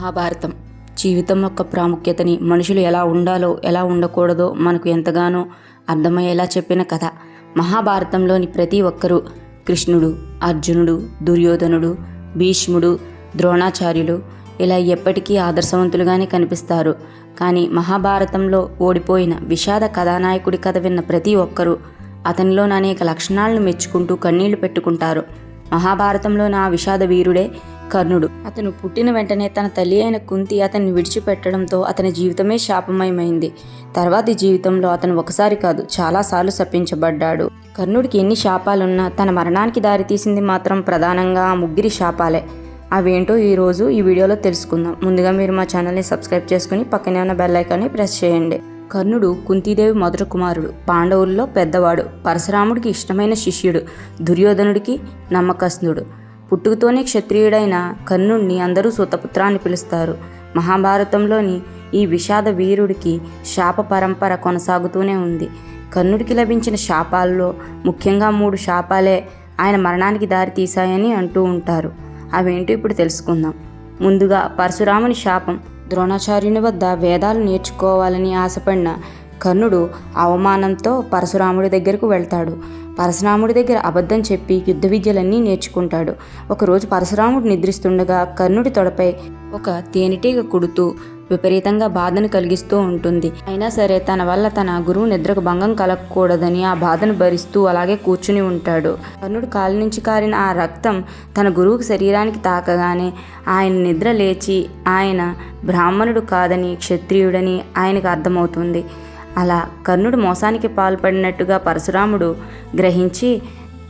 మహాభారతం. జీవితం యొక్క ప్రాముఖ్యతని మనుషులు ఎలా ఉండాలో ఎలా ఉండకూడదో మనకు ఎంతగానో అర్థమయ్యేలా చెప్పిన కథ. మహాభారతంలోని ప్రతి ఒక్కరూ కృష్ణుడు అర్జునుడు దుర్యోధనుడు భీష్ముడు ద్రోణాచార్యులు ఇలా ఎప్పటికీ ఆదర్శవంతులుగానే కనిపిస్తారు. కానీ మహాభారతంలో ఓడిపోయిన విషాద కథానాయకుడి కథ విన్న ప్రతి ఒక్కరూ అతనిలోని అనేక లక్షణాలను మెచ్చుకుంటూ కన్నీళ్ళు పెట్టుకుంటారు. మహాభారతంలోని ఆ విషాద వీరుడే కర్ణుడు. అతను పుట్టిన వెంటనే తన తల్లి అయిన కుంతి అతన్ని విడిచిపెట్టడంతో అతని జీవితమే శాపమయమైంది. తర్వాతి జీవితంలో అతను ఒకసారి కాదు చాలాసార్లు శపించబడ్డాడు. కర్ణుడికి ఎన్ని శాపాలున్నా తన మరణానికి దారితీసింది మాత్రం ప్రధానంగా ఆ ముగ్గురి శాపాలే. అవేంటో ఈరోజు ఈ వీడియోలో తెలుసుకుందాం. ముందుగా మీరు మా ఛానల్ని సబ్స్క్రైబ్ చేసుకుని పక్కనే ఉన్న బెల్ ఐకాన్ని ప్రెస్ చేయండి. కర్ణుడు కుంతీదేవి మొదటి కుమారుడు. పాండవుల్లో పెద్దవాడు. పరశురాముడికి ఇష్టమైన శిష్యుడు. దుర్యోధనుడికి నమ్మకస్తుడు. పుట్టుకతోనే క్షత్రియుడైన కర్ణుడిని అందరూ సుతపుత్ర అని పిలుస్తారు. మహాభారతంలోని ఈ విషాద వీరుడికి శాప పరంపర కొనసాగుతూనే ఉంది. కర్ణుడికి లభించిన శాపాల్లో ముఖ్యంగా మూడు శాపాలే ఆయన మరణానికి దారి తీశాయని అంటూ ఉంటారు. అవేంటో ఇప్పుడు తెలుసుకుందాం. ముందుగా పరశురాముని శాపం ద్రోణాచార్యుని వద్ద వేదాలు నేర్చుకోవాలని ఆశపడిన కర్ణుడు అవమానంతో పరశురాముడి దగ్గరకు వెళ్తాడు. పరశురాముడి దగ్గర అబద్ధం చెప్పి యుద్ధ విద్యలన్నీ నేర్చుకుంటాడు. ఒకరోజు పరశురాముడు నిద్రిస్తుండగా కర్ణుడి తొడపై ఒక తేనెటీగ కుడుతూ విపరీతంగా బాధను కలిగిస్తూ ఉంటుంది. అయినా సరే తన వల్ల తన గురువు నిద్రకు భంగం కలగకూడదని ఆ బాధను భరిస్తూ అలాగే కూర్చుని ఉంటాడు. కర్ణుడు కాలు నుంచి కారిన ఆ రక్తం తన గురువుకు శరీరానికి తాకగానే ఆయన నిద్ర లేచి ఆయన బ్రాహ్మణుడు కాదని క్షత్రియుడని ఆయనకు అర్థమవుతుంది. అలా కర్ణుడు మోసానికి పాల్పడినట్టుగా పరశురాముడు గ్రహించి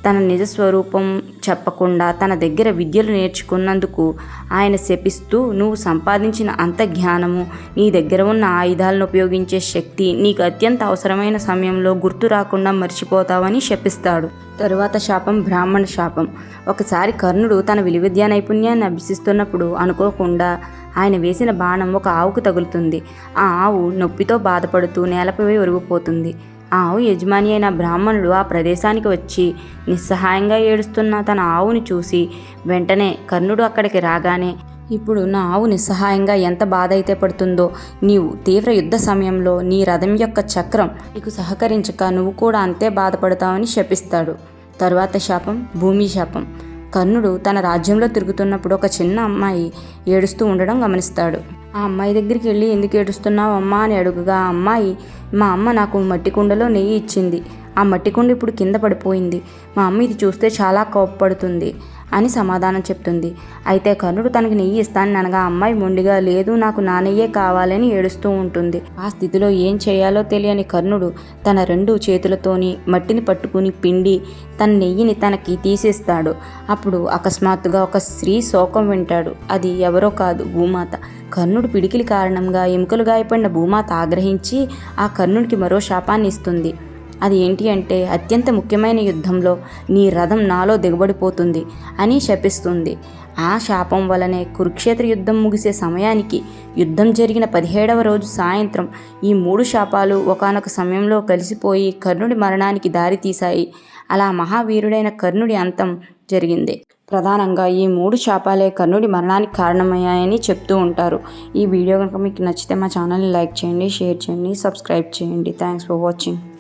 తన నిజ స్వరూపం చెప్పకుండా తన దగ్గర విద్యలు నేర్చుకున్నందుకు ఆయన శపిస్తూ నువ్వు సంపాదించిన అంత జ్ఞానము నీ దగ్గర ఉన్న ఆయుధాలను ఉపయోగించే శక్తి నీకు అత్యంత అవసరమైన సమయంలో గుర్తు రాకుండా మర్చిపోతావని శపిస్తాడు. తరువాత శాపం బ్రాహ్మణ శాపం. ఒకసారి కర్ణుడు తన విలువిద్యా నైపుణ్యాన్ని అభ్యసిస్తున్నప్పుడు అనుకోకుండా ఆయన వేసిన బాణం ఒక ఆవుకు తగులుతుంది. ఆ ఆవు నొప్పితో బాధపడుతూ నేలపై ఒరిగిపోతుంది. ఆవు యజమాని అయిన బ్రాహ్మణుడు ఆ ప్రదేశానికి వచ్చి నిస్సహాయంగా ఏడుస్తున్న తన ఆవుని చూసి వెంటనే కర్ణుడు అక్కడికి రాగానే ఇప్పుడు నా ఆవు నిస్సహాయంగా ఎంత బాధ అయితే పడుతుందో నీవు తీవ్ర యుద్ధ సమయంలో నీ రథం యొక్క చక్రం నీకు సహకరించక నువ్వు కూడా అంతే బాధపడతావని శపిస్తాడు. తరువాత శాపం భూమి శాపం. కర్ణుడు తన రాజ్యంలో తిరుగుతున్నప్పుడు ఒక చిన్న అమ్మాయి ఏడుస్తూ ఉండడం గమనిస్తాడు. ఆ అమ్మాయి దగ్గరికి వెళ్ళి ఎందుకు ఏడుస్తున్నావు అమ్మా అని అడుగుగా ఆ అమ్మాయి మా అమ్మ నాకు మట్టి కుండలో నెయ్యి ఇచ్చింది. ఆ మట్టి కుండ ఇప్పుడు కింద పడిపోయింది. మా అమ్మ ఇది చూస్తే చాలా కోప్పడుతుంది అని సమాధానం చెప్తుంది. అయితే కర్ణుడు తనకి నెయ్యి ఇస్తానని అనగా అమ్మాయి మొండిగా లేదు నాకు నా నెయ్యే కావాలని ఏడుస్తూ ఉంటుంది. ఆ స్థితిలో ఏం చేయాలో తెలియని కర్ణుడు తన రెండు చేతులతోని మట్టిని పట్టుకుని పిండి తన నెయ్యిని తనకి తీసేస్తాడు. అప్పుడు అకస్మాత్తుగా ఒక స్త్రీ శోకం వింటాడు. అది ఎవరో కాదు భూమాత. కర్ణుడు పిడికిలి కారణంగా ఎముకలు గాయపడిన భూమాత ఆగ్రహించి ఆ కర్ణుడికి మరో శాపాన్ని ఇస్తుంది. అది ఏంటి అంటే అత్యంత ముఖ్యమైన యుద్ధంలో నీ రథం నాలో దిగబడిపోతుంది అని శపిస్తుంది. ఆ శాపం వలనే కురుక్షేత్ర యుద్ధం ముగిసే సమయానికి యుద్ధం జరిగిన పదిహేడవ రోజు సాయంత్రం ఈ మూడు శాపాలు ఒకనొక సమయంలో కలిసిపోయి కర్ణుడి మరణానికి దారితీశాయి అలా మహావీరుడైన కర్ణుడి అంతం జరిగింది. ప్రధానంగా ఈ మూడు శాపాలే కర్ణుడి మరణానికి కారణమయ్యాయని చెప్తూ ఉంటారు. ఈ వీడియో కనుక మీకు నచ్చితే మా ఛానల్ని లైక్ చేయండి షేర్ చేయండి సబ్స్క్రైబ్ చేయండి. Thanks for watching.